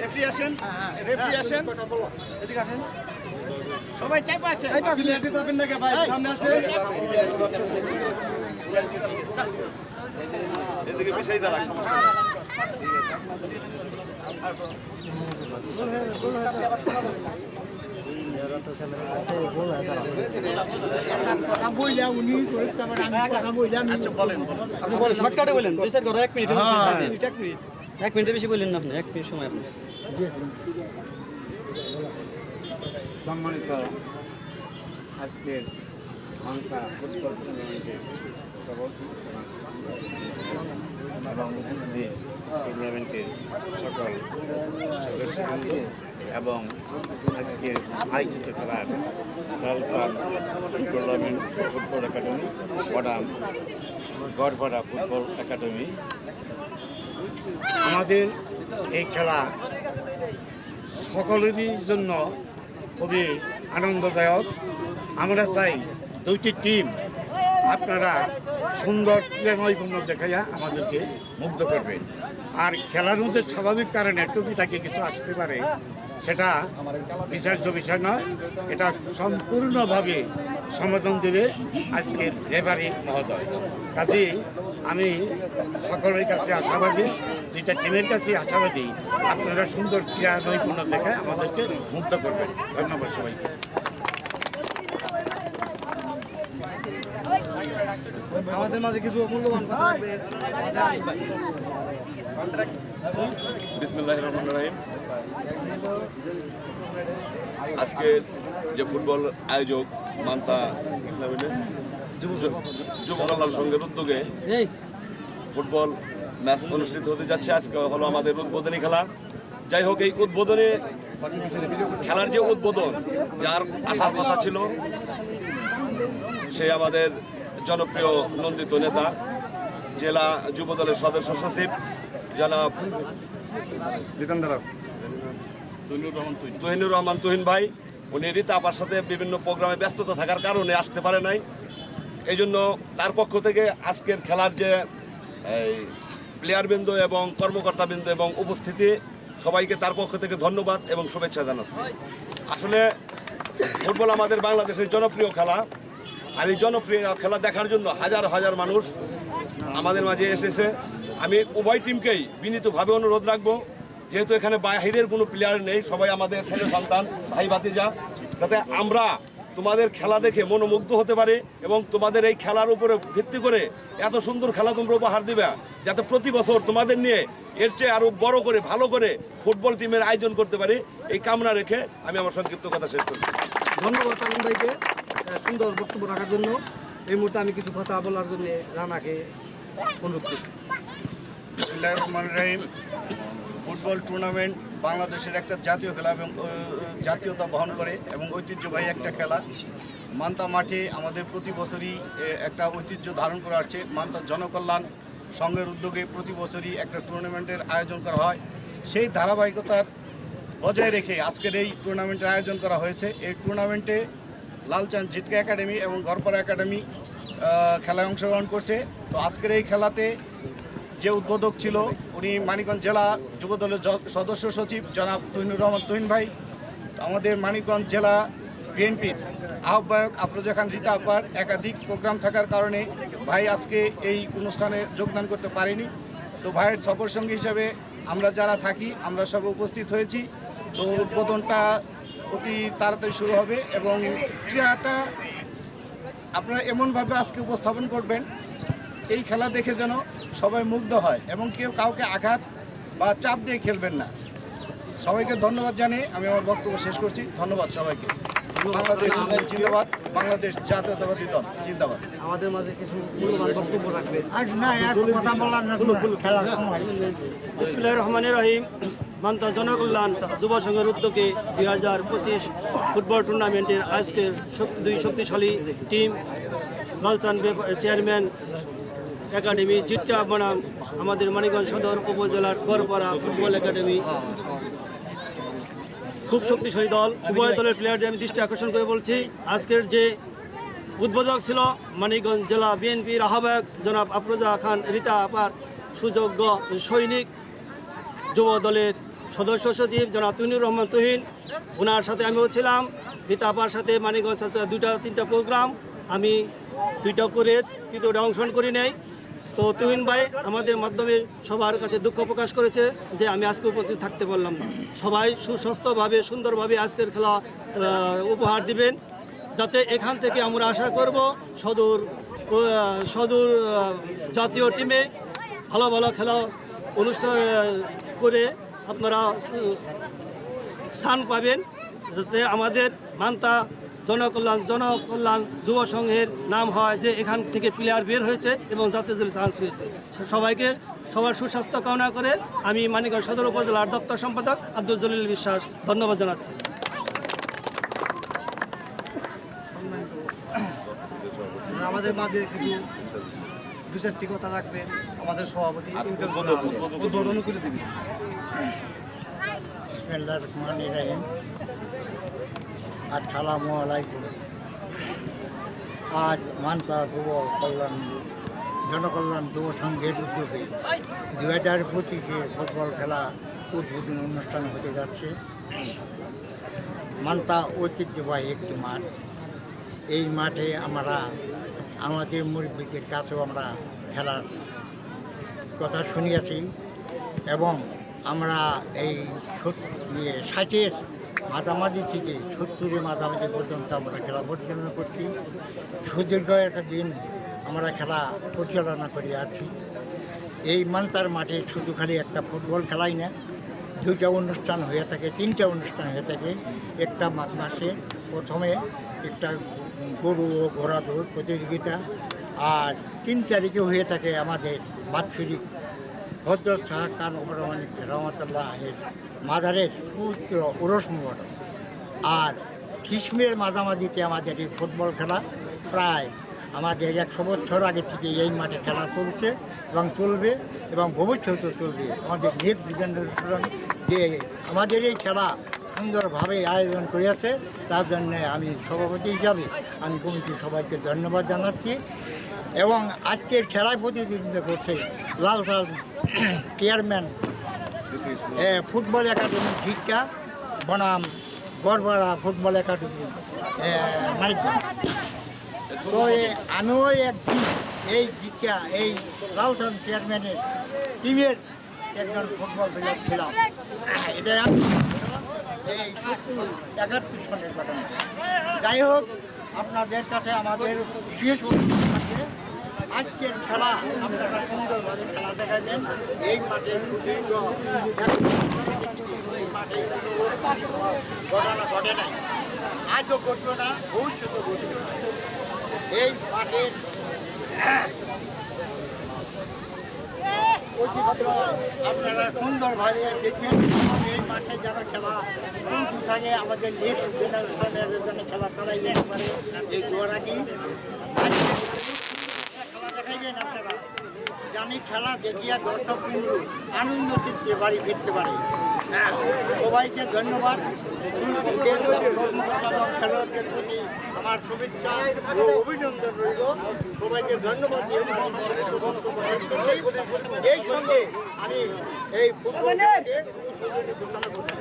Referee আসেন referee আসেন। এদিকে আসেন। সবাই চাইপা আসেন। এদিকে বিষয় দাঁড়া সমস্যা নেই। আচ্ছা বলেন আপনি বলেন। শর্টকাটে বলেন দুই চার এক মিনিট এক মিনিটের বেশি বললেন না আপনি এক মিনিট সময় আপনি সম্মানিত আজকের এবং টুর্নামেন্টের সকল সদস্যবৃন্দ। এবং আজকের আয়োজিত খেলার লালসান টুর্নামেন্ট ফুটবল একাডেমি বডাম গড়পাড়া ফুটবল একাডেমি। আমাদের এই খেলা সকলেরই জন্য খুবই আনন্দদায়ক। আমরা চাই দুইটি টিম আপনারা সুন্দর নৈপুণ্য দেখাইয়া আমাদেরকে মুগ্ধ করবেন। আর খেলার মধ্যে স্বাভাবিক কারণে টুকিটাকি কিছু আসতে পারে। সেটা বিচার্য বিষয় নয়। এটা সম্পূর্ণভাবে সমাধান দেবে আজকের রেফারি মহোদয়। কাজেই আমি সকলের কাছে আশাবাদী দুইটা টিমের কাছে আশাবাদী আপনারা সুন্দর ক্রীড়া নৈপুণ্য দেখায় আমাদেরকে মুগ্ধ করবেন। ধন্যবাদ সবাইকে। আমাদের মাঝে কিছু মূল্যবান কথা রাখবে বিসমিল্লাহ রহমান রাহিম। আজকে যে ফুটবল আয়োজক মান্তা যুব কল্যাণ সংঘের উদ্যোগে ফুটবল ম্যাচ অনুষ্ঠিত হতে যাচ্ছে। আজকে হলো আমাদের উদ্বোধনী খেলা। যাই হোক এই উদ্বোধনী খেলার যে উদ্বোধন যার আসার কথা ছিল সে আমাদের জনপ্রিয় নন্দিত নেতা জেলা যুব দলের সদস্য সচিব জনাব তুহিনুর রহমান তুহিন। ভাই, উনি রীতা আপার সাথে বিভিন্ন প্রোগ্রামে ব্যস্ততা থাকার কারণে আসতে পারে নাই। এই জন্য তার পক্ষ থেকে আজকের খেলার যে, এই প্লেয়ারবৃন্দ এবং কর্মকর্তাবৃন্দ এবং উপস্থিতি, সবাইকে তার পক্ষ থেকে ধন্যবাদ এবং শুভেচ্ছা জানাচ্ছি। আসলে ফুটবল আমাদের বাংলাদেশের জনপ্রিয় খেলা, আর এই জনপ্রিয় খেলা দেখার জন্য হাজার হাজার মানুষ আমাদের মাঝে এসেছে। আমি উভয় টিমকেই বিনীতভাবে অনুরোধ রাখব। যেহেতু এখানে বাহিরের কোনো প্লেয়ার নেই সবাই আমাদের ছেলে সন্তান ভাই ভাতিজা যাতে আমরা তোমাদের খেলা দেখে মনোমুগ্ধ হতে পারে এবং তোমাদের এই খেলার উপরে ভিত্তি করে এত সুন্দর খেলা তোমরা উপহার দিবে যাতে প্রতি বছর তোমাদের নিয়ে এর চেয়ে আরও বড় করে ভালো করে ফুটবল টিমের আয়োজন করতে পারি এই কামনা রেখে আমি আমার সংক্ষিপ্ত কথা শেষ করছি। ধন্যবাদ আলম ভাইকে সুন্দর বক্তব্য রাখার জন্য। এই মুহূর্তে আমি কিছু কথা বলার জন্য রানাকে অনুরোধ করছি। রহমান রহিম। ফুটবল টুর্নামেন্ট বাংলাদেশের একটা জাতীয় খেলা এবং জাতীয়তা বহন করে এবং ঐতিহ্যবাহী একটা খেলা। মান্তা মাঠে আমাদের প্রতি বছরই একটা ঐতিহ্য ধারণ করে আসছে। মান্তা জনকল্যাণ সংঘের উদ্যোগে প্রতি বছরই একটা টুর্নামেন্টের আয়োজন করা হয়। সেই ধারাবাহিকতার বজায় রেখে আজকের এই টুর্নামেন্টের আয়োজন করা হয়েছে। এই টুর্নামেন্টে লালচাঁদ জিটকা একাডেমি এবং গড়পাড়া একাডেমি খেলায় অংশগ্রহণ করছে। তো আজকের এই খেলাতে যে উদ্বোধক ছিল, উনি মানিকগঞ্জ জেলা যুবদলের সদস্য সচিব জনাব তুহিনুর রহমান তুহিন ভাই, আমাদের মানিকগঞ্জ জেলা বিএনপির আহ্বায়ক আফরোজা খান, রীতা আপার একাধিক প্রোগ্রাম থাকার কারণে ভাই আজকে এই অনুষ্ঠানে যোগদান করতে পারেনি। তো ভাইয়ের সফর সঙ্গী হিসাবে আমরা যারা থাকি, আমরা সব উপস্থিত হয়েছি। তো উদ্বোধনটা অতি তাড়াতাড়ি শুরু হবে এবং ক্রীড়াটা আপনারা এমনভাবে আজকে উপস্থাপন করবেন, এই খেলা দেখে যেন সবাই মুগ্ধ হয় এবং কেউ কাউকে আঘাত বা চাপ দিয়ে খেলবেন না। সবাইকে ধন্যবাদ জানিয়ে আমি আমার বক্তব্য শেষ করছি। ধন্যবাদ সবাইকে। বাংলাদেশ জিন্দাবাদ। বাংলাদেশ জাতীয়তাবাদী দল জিন্দাবাদ। আমাদের মাঝে কিছু বক্তব্য রাখবে। বিসমুল্লাহ রহমান রহিম। মান্তা জনকল্যাণ যুব সংঘের উদ্যোগে দুই হাজার পঁচিশ ফুটবল টুর্নামেন্টের আজকের দুই শক্তিশালী team Lalchan chairman academy Jitka বনাম আমাদের মানিকগঞ্জ সদর উপজেলার গড়পাড়া ফুটবল একাডেমি। খুব শক্তিশালী দল, উভয় দলের প্লেয়ারদের আমি দৃষ্টি আকর্ষণ করে বলছি। আজকের যে উদ্বোধক ছিল মানিকগঞ্জ জেলা বিএনপির আহ্বায়ক জনাব আফরোজা খান, রীতা আপার সুযোগ্য সৈনিক, যুব দলের সদস্য সচিব জনাব তুহিনুর রহমান তুহিন ওনার সাথে আমিও ছিলাম। রীতা আপার সাথে মানিকগঞ্জ দুইটা, তিনটা প্রোগ্রাম আমি দুইটা করে তৃতীয়টা অংশগ্রহণ করি নাই। তো তুহিন ভাই আমাদের মাধ্যমে সবার কাছে দুঃখ প্রকাশ করেছে যে আমি আজকে উপস্থিত থাকতে পারলাম না। সবাই সুস্বাস্থ্যভাবে, সুন্দরভাবে আজকের খেলা উপহার দিবেন। যাতে এখান থেকে আমরা আশা করব সদূর সদূর জাতীয় টিমে ভালো ভালো খেলা অনুষ্ঠান করে আপনারা স্থান পাবেন। যাতে আমাদের মান্তা জনকল্যাণ জনকল্যাণ যুব সংঘের নাম হয় যে এখান থেকে প্লেয়ার বের হয়েছে এবং জাতীয় দলে চান্স পেয়েছে। সবাইকে সবার সুস্বাস্থ্য কামনা করে আমি মানিকগঞ্জ সদর উপজেলার দপ্তর সম্পাদক আব্দুল জলিল বিশ্বাস ধন্যবাদ জানাচ্ছি। আমাদের মাঝে কিছু দু চারটি কথা রাখবেন। আমাদের সভাপতি উদ্বোধন করে দিবেন রহিম। আসসালামু আলাইকুম। আজ মান্তা যুব কল্যাণ, জনকল্যাণ যুব সংঘের উদ্যোগে দু হাজার পঁচিশে ফুটবল খেলা উদ্বোধন অনুষ্ঠান হতে যাচ্ছে। মান্তা ঐতিহ্যবাহী একটি মাঠ। এই মাঠে আমরা আমাদের মুরব্বীদের কাছেও আমরা খেলার কথা শুনিয়াছি এবং আমরা এই ইয়ে ষাটের মাঝামাঝি থেকে সত্তরের মাঝামাঝি পর্যন্ত আমরা খেলা পরিচালনা করছি। সুদীর্ঘ একটা দিন আমরা খেলা পরিচালনা করে আসছি এই মান্তার মাঠে শুধু খালি একটা ফুটবল খেলাই না, দুইটা অনুষ্ঠান হয়ে থাকে, তিনটা অনুষ্ঠান হয়ে থাকে একটা মাঘ মাসে। প্রথমে একটা গরু ও ঘোড়া দৌড় প্রতিযোগিতা, আর তিন তারিখে হয়ে থাকে আমাদের বাৎসরিক ভদ্র শাহ খান ওবরমানিক রহমতুল্লাহের মাজারের পবিত্র ওরস মুবারক। আর খিসমের মাঝামাঝিতে আমাদের এই ফুটবল খেলা প্রায় আমাদের একশো বছর আগে থেকে এই মাঠে খেলা চলছে এবং চলবে এবং ভবিষ্যতেও চলবে। আমাদের নেক্সট জেনারেশন যে আমাদের এই খেলা সুন্দরভাবে আয়োজন করেছে, তার জন্য আমি সভাপতি হিসাবে আমি কমিটির সবাইকে ধন্যবাদ জানাচ্ছি। এবং আজকের খেলায় প্রতিদ্বন্দ্বিতা করছে লাল লাল চেয়ারম্যান। ফুটবল একাডেমি ভিক্ষা বনাম গড়বাড়া ফুটবল একাডেমি মানিকগঞ্জ তো আমিও একদিন এই ভিক্ষা এই লালটন চেয়ারম্যানের টিমের একজন ফুটবল প্লেয়ার ছিলাম। এটা আমি এই একাত্তর সনের ঘটনা। যাই হোক আপনাদের কাছে আমাদের শেষ অনুরোধ। আছে, আজকের খেলা, আপনারা সুন্দরভাবে খেলা দেখাবেন। এই মাঠে মাঠে ঘটনা ঘটে নাই। আজও ঘটবে না ভবিষ্যতে ঘটবে না। এই মাঠের আপনারা সুন্দরভাবে দেখবেন এই মাঠে যারা খেলা থাকে, আমাদের নেক্সট জেনারেশনের জন্য খেলা চালাই যেতে পারে এই দোয়ারাকি খেলা দেখাইবেন আপনারা জানি খেলা দেখিয়া দর্শক বিন্দু আনন্দ চিত্রে বাড়ি ফিরতে পারে। হ্যাঁ সবাইকে ধন্যবাদ। দুই পক্ষের কর্মকর্তা এবং খেলোয়াড়দের প্রতি আমার শুভেচ্ছা ও অভিনন্দন রইল। সবাইকে ধন্যবাদ দিয়ে। এই সঙ্গে আমি এই ফুটবল ঘোষণা করছি।